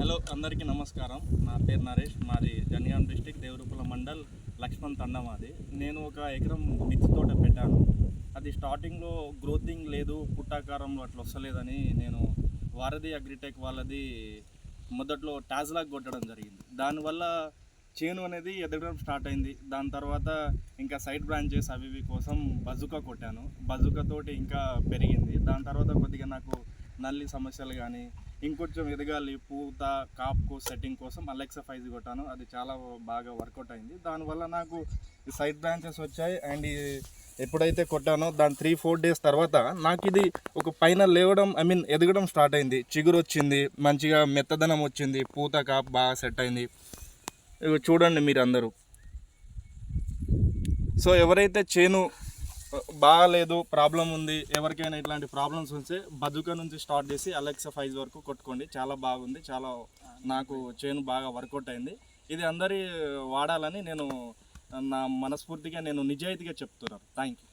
Hello అందరికీ నమస్కారం. నా పేరు నరేష్ మాది జనగాం డిస్టిక్ దేవరూపుల మండల్ లక్ష్మణ్ తండమాది నేను ఒక ఎకరం మిర్చి తోట పెట్టాను. అది స్టార్టింగ్లో గ్రోతింగ్ లేదు పుట్టాకారంలో అట్లా వస్తలేదని నేను వారధి అగ్రిటెక్ వాళ్ళది మొదట్లో టాజ్లాగ్ కొట్టడం జరిగింది. దానివల్ల చేను అనేది ఎదగడం స్టార్ట్ అయింది. దాని తర్వాత ఇంకా సైడ్ బ్రాంచెస్ అవి ఇవి కోసం బజుకా కొట్టాను. బజుకతోటి ఇంకా పెరిగింది. దాని తర్వాత కొద్దిగా నాకు నల్లి సమస్యలు కానీ ఇంకొంచెం ఎదగాలి పూత కాప్కు సెట్టింగ్ కోసం అలెక్సా ఫైజ్ కొట్టాను. అది చాలా బాగా వర్కౌట్ అయింది. దానివల్ల నాకు సైడ్ బ్రాంచెస్ వచ్చాయి. అండ్ ఎప్పుడైతే కొట్టానో దాని త్రీ ఫోర్ డేస్ తర్వాత నాకు ఇది ఒక పైన లేవడం ఐ మీన్ ఎదగడం స్టార్ట్ అయింది. చిగురు వచ్చింది మంచిగా మెత్తదనం వచ్చింది పూత కాప్ బాగా సెట్ అయింది. ఇగో చూడండి మీరు అందరూ సో ఎవరైతే చేను బాగాలేదు ప్రాబ్లం ఉంది ఎవరికైనా ఇట్లాంటి ప్రాబ్లమ్స్ ఉంటే బతుక నుంచి స్టార్ట్ చేసి అలెక్సా ఫైజ్ వరకు కొట్టుకోండి. చాలా బాగుంది చాలా నాకు చేను బాగా వర్కౌట్ అయింది. ఇది అందరి వాడాలని నేను నా మనస్ఫూర్తిగా నేను నిజాయితీగా చెప్తున్నాను. Thank you